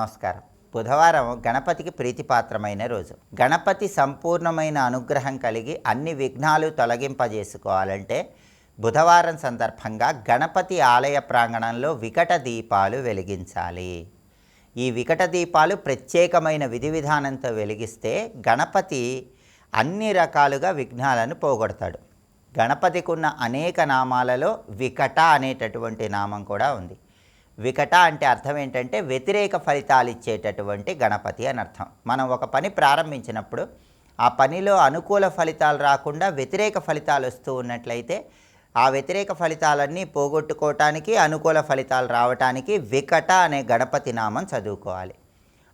నమస్కారం. బుధవారం గణపతికి ప్రీతిపాత్రమైన రోజు. గణపతి సంపూర్ణమైన అనుగ్రహం కలిగి అన్ని విఘ్నాలు తొలగింపజేసుకోవాలంటే బుధవారం సందర్భంగా గణపతి ఆలయ ప్రాంగణంలో వికట దీపాలు వెలిగించాలి. ఈ వికట దీపాలు ప్రత్యేకమైన విధి విధానంతో వెలిగిస్తే గణపతి అన్ని రకాలుగా విఘ్నాలను పోగొడతాడు. గణపతికి ఉన్న అనేక నామాలలో వికట అనేటటువంటి నామం కూడా ఉంది. వికట అంటే అర్థం ఏంటంటే వ్యతిరేక ఫలితాలు ఇచ్చేటటువంటి గణపతి అని అర్థం. మనం ఒక పని ప్రారంభించినప్పుడు ఆ పనిలో అనుకూల ఫలితాలు రాకుండా వ్యతిరేక ఫలితాలు వస్తూ ఉన్నట్లయితే ఆ వ్యతిరేక ఫలితాలన్నీ పోగొట్టుకోవటానికి అనుకూల ఫలితాలు రావటానికి వికట అనే గణపతి నామం చదువుకోవాలి.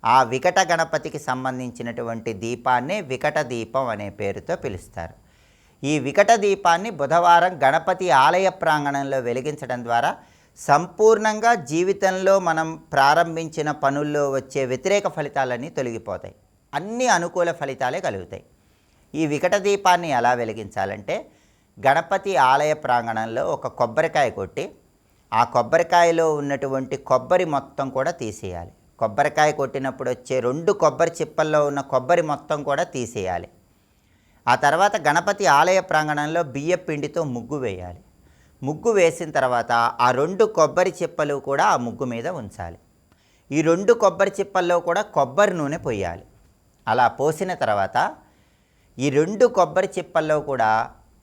ఆ వికట గణపతికి సంబంధించినటువంటి దీపాన్నే వికట దీపం అనే పేరుతో పిలుస్తారు. ఈ వికట దీపాన్ని బుధవారం గణపతి ఆలయ ప్రాంగణంలో వెలిగించడం ద్వారా సంపూర్ణంగా జీవితంలో మనం ప్రారంభించిన పనుల్లో వచ్చే వ్యతిరేక ఫలితాలన్నీ తొలగిపోతాయి. అన్ని అనుకూల ఫలితాలే కలుగుతాయి. ఈ వికట దీపాన్ని ఎలా వెలిగించాలంటే గణపతి ఆలయ ప్రాంగణంలో ఒక కొబ్బరికాయ కొట్టి ఆ కొబ్బరికాయలో ఉన్నటువంటి కొబ్బరి మొత్తం కూడా తీసేయాలి. కొబ్బరికాయ కొట్టినప్పుడు వచ్చే రెండు కొబ్బరి చిప్పల్లో ఉన్న కొబ్బరి మొత్తం కూడా తీసేయాలి. ఆ తర్వాత గణపతి ఆలయ ప్రాంగణంలో బియ్య పిండితో ముగ్గు వేయాలి. ముగ్గు వేసిన తర్వాత ఆ రెండు కొబ్బరి చిప్పలు కూడా ఆ ముగ్గు మీద ఉంచాలి. ఈ రెండు కొబ్బరి చిప్పల్లో కూడా కొబ్బరి నూనె పోయాలి. అలా పోసిన తర్వాత ఈ రెండు కొబ్బరి చిప్పల్లో కూడా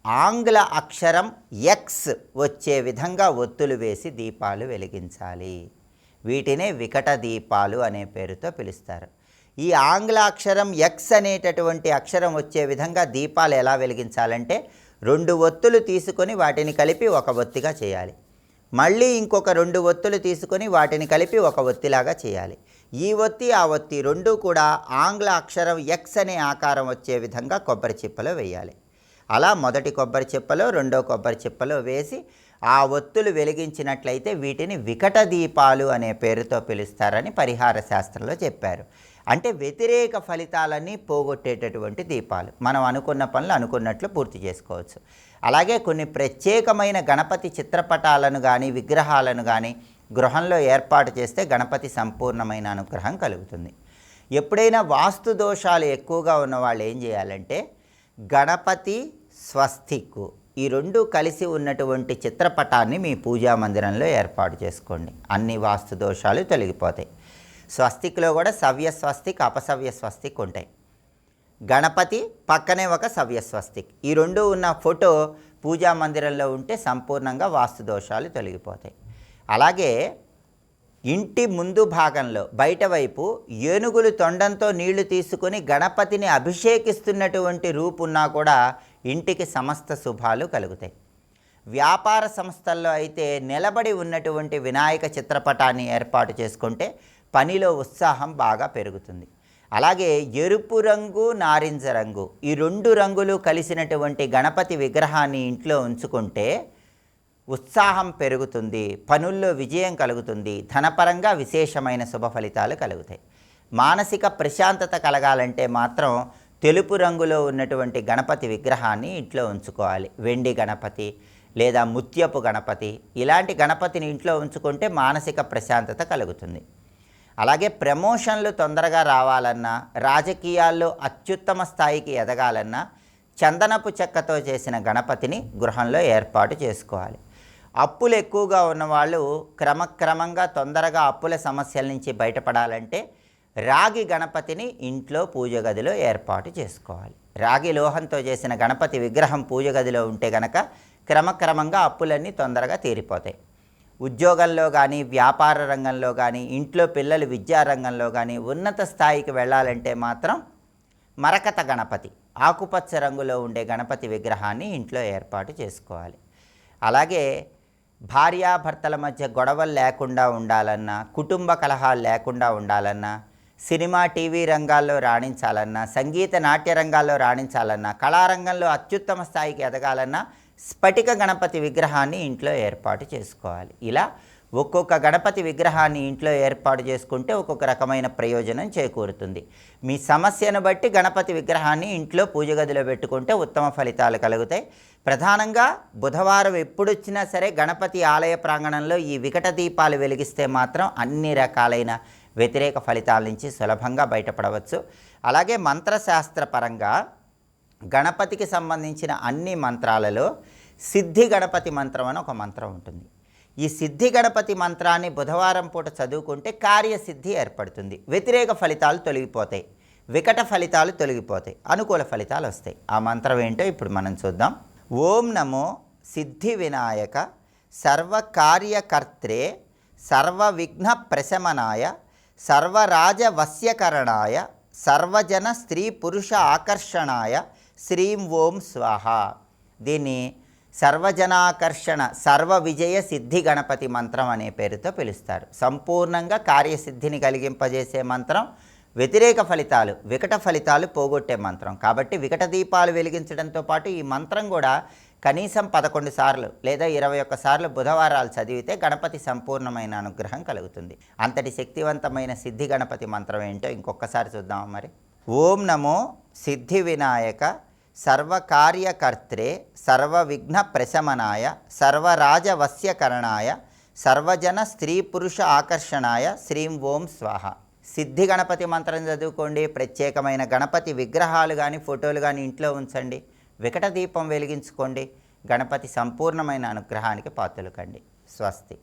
ఆంగ్ల అక్షరం ఎక్స్ వచ్చే విధంగా ఒత్తులు వేసి దీపాలు వెలిగించాలి. వీటినే వికట దీపాలు అనే పేరుతో పిలుస్తారు. ఈ ఆంగ్ల అక్షరం ఎక్స్ అనేటటువంటి అక్షరం వచ్చే విధంగా దీపాలు ఎలా వెలిగించాలంటే రెండు ఒత్తులు తీసుకొని వాటిని కలిపి ఒక ఒత్తిగా చేయాలి. మళ్ళీ ఇంకొక రెండు ఒత్తులు తీసుకొని వాటిని కలిపి ఒక ఒత్తిలాగా చేయాలి. ఈ ఒత్తి ఆ ఒత్తి రెండు కూడా ఆంగ్ల అక్షరం ఎక్స్ అనే ఆకారం వచ్చే విధంగా కొబ్బరి చిప్పలో వేయాలి. అలా మొదటి కొబ్బరి చిప్పలో రెండో కొబ్బరి చిప్పలో వేసి ఆ ఒత్తులు వెలిగించినట్లయితే వీటిని వికట దీపాలు అనే పేరుతో పిలుస్తారని పరిహార శాస్త్రంలో చెప్పారు. అంటే వ్యతిరేక ఫలితాలన్నీ పోగొట్టేటటువంటి దీపాలు. మనం అనుకున్న పనులు అనుకున్నట్లు పూర్తి చేసుకోవచ్చు. అలాగే కొన్ని ప్రత్యేకమైన గణపతి చిత్రపటాలను కానీ విగ్రహాలను కానీ గృహంలో ఏర్పాటు చేస్తే గణపతి సంపూర్ణమైన అనుగ్రహం కలుగుతుంది. ఎప్పుడైనా వాస్తు దోషాలు ఎక్కువగా ఉన్న వాళ్ళు ఏం చేయాలంటే గణపతి స్వస్తిక్కు ఈ రెండు కలిసి ఉన్నటువంటి చిత్రపటాన్ని మీ పూజా మందిరంలో ఏర్పాటు చేసుకోండి. అన్ని వాస్తు దోషాలు తొలగిపోతాయి. స్వస్తిక్లో కూడా సవ్య స్వస్తిక్ అపసవ్య స్వస్తిక్ ఉంటాయి. గణపతి పక్కనే ఒక సవ్య స్వస్తిక్ ఈ రెండు ఉన్న ఫోటో పూజా మందిరంలో ఉంటే సంపూర్ణంగా వాస్తు దోషాలు తొలగిపోతాయి. అలాగే ఇంటి ముందు భాగంలో బయట వైపు ఏనుగులు తొండంతో నీళ్ళు తీసుకొని గణపతిని అభిషేకిస్తున్నటువంటి రూపున్నా కూడా ఇంటికి సమస్త శుభాలు కలుగుతాయి. వ్యాపార సంస్థల్లో అయితే నిలబడి ఉన్నటువంటి వినాయక చిత్రపటాన్ని ఏర్పాటు చేసుకుంటే పనిలో ఉత్సాహం బాగా పెరుగుతుంది. అలాగే ఎరుపు రంగు నారింజ రంగు ఈ రెండు రంగులు కలిసినటువంటి గణపతి విగ్రహాన్ని ఇంట్లో ఉంచుకుంటే ఉత్సాహం పెరుగుతుంది పనుల్లో విజయం కలుగుతుంది ధనపరంగా విశేషమైన శుభ ఫలితాలు కలుగుతాయి. మానసిక ప్రశాంతత కలగాలంటే మాత్రం తెలుపు రంగులో ఉన్నటువంటి గణపతి విగ్రహాన్ని ఇంట్లో ఉంచుకోవాలి. వెండి గణపతి లేదా ముత్యపు గణపతి ఇలాంటి గణపతిని ఇంట్లో ఉంచుకుంటే మానసిక ప్రశాంతత కలుగుతుంది. అలాగే ప్రమోషన్లు తొందరగా రావాలన్నా రాజకీయాల్లో అత్యుత్తమ స్థాయికి ఎదగాలన్నా చందనపు చెక్కతో చేసిన గణపతిని గృహంలో ఏర్పాటు చేసుకోవాలి. అప్పులు ఎక్కువగా ఉన్నవాళ్ళు క్రమక్రమంగా తొందరగా అప్పుల సమస్యల నుంచి బయటపడాలంటే రాగి గణపతిని ఇంట్లో పూజ గదిలో ఏర్పాటు చేసుకోవాలి. రాగి లోహంతో చేసిన గణపతి విగ్రహం పూజ గదిలో ఉంటే గనక క్రమక్రమంగా అప్పులన్నీ తొందరగా తీరిపోతాయి. ఉద్యోగంలో కానీ వ్యాపార రంగంలో కానీ ఇంట్లో పిల్లలు విద్యారంగంలో కానీ ఉన్నత స్థాయికి వెళ్ళాలంటే మాత్రం మరకత గణపతి ఆకుపచ్చ రంగులో ఉండే గణపతి విగ్రహాన్ని ఇంట్లో ఏర్పాటు చేసుకోవాలి. అలాగే భార్యాభర్తల మధ్య గొడవలు లేకుండా ఉండాలన్నా కుటుంబ కలహాలు లేకుండా ఉండాలన్నా సినిమా టీవీ రంగాల్లో రాణించాలన్నా సంగీత నాట్య రంగాల్లో రాణించాలన్నా కళారంగంలో అత్యుత్తమ స్థాయికి ఎదగాలన్నా స్ఫటిక గణపతి విగ్రహాన్ని ఇంట్లో ఏర్పాటు చేసుకోవాలి. ఇలా ఒక్కొక్క గణపతి విగ్రహాన్ని ఇంట్లో ఏర్పాటు చేసుకుంటే ఒక్కొక్క రకమైన ప్రయోజనం చేకూరుతుంది. మీ సమస్యను బట్టి గణపతి విగ్రహాన్ని ఇంట్లో పూజ గదిలో పెట్టుకుంటే ఉత్తమ ఫలితాలు కలుగుతాయి. ప్రధానంగా బుధవారం ఎప్పుడొచ్చినా సరే గణపతి ఆలయ ప్రాంగణంలో ఈ వికట దీపాలు వెలిగిస్తే మాత్రం అన్ని రకాలైన వ్యతిరేక ఫలితాల నుంచి సులభంగా బయటపడవచ్చు. అలాగే మంత్రశాస్త్రపరంగా గణపతికి సంబంధించిన అన్ని మంత్రాలలో సిద్ధి గణపతి మంత్రం అని ఒక మంత్రం ఉంటుంది. ఈ సిద్ధి గణపతి మంత్రాన్ని బుధవారం పూట చదువుకుంటే కార్యసిద్ధి ఏర్పడుతుంది. వ్యతిరేక ఫలితాలు తొలగిపోతాయి. వికట ఫలితాలు తొలగిపోతాయి. అనుకూల ఫలితాలు వస్తాయి. ఆ మంత్రం ఏంటో ఇప్పుడు మనం చూద్దాం. ఓం నమో సిద్ధి వినాయక సర్వకార్యకర్త్రే సర్వ విఘ్న ప్రశమనాయ సర్వరాజవశ్యకరణాయ సర్వజన స్త్రీ పురుష ఆకర్షణాయ శ్రీం ఓం స్వాహ. దీన్ని సర్వజనాకర్షణ సర్వ విజయ సిద్ధి గణపతి మంత్రం అనే పేరుతో పిలుస్తారు. సంపూర్ణంగా కార్యసిద్ధిని కలిగింపజేసే మంత్రం వ్యతిరేక ఫలితాలు వికట ఫలితాలు పోగొట్టే మంత్రం. కాబట్టి వికట దీపాలు వెలిగించడంతో పాటు ఈ మంత్రం కూడా కనీసం పదకొండు సార్లు లేదా ఇరవై ఒక్క సార్లు బుధవారాలు చదివితే గణపతి సంపూర్ణమైన అనుగ్రహం కలుగుతుంది. అంతటి శక్తివంతమైన సిద్ధి గణపతి మంత్రం ఏంటో ఇంకొకసారి చూద్దాం మరి. ఓం నమో సిద్ధి వినాయక సర్వకార్యకర్త్రే సర్వ విఘ్న ప్రశమనాయ సర్వరాజవస్యకరణాయ సర్వజన స్త్రీ పురుష ఆకర్షణాయ శ్రీం ఓం స్వాహ. సిద్ధి గణపతి మంత్రం చదువుకోండి ప్రత్యేకమైన గణపతి విగ్రహాలు కానీ ఫోటోలు కానీ ఇంట్లో ఉంచండి వికట దీపం వెలిగించుకోండి గణపతి సంపూర్ణమైన అనుగ్రహానికి పాత్రలు కండి. స్వస్తి.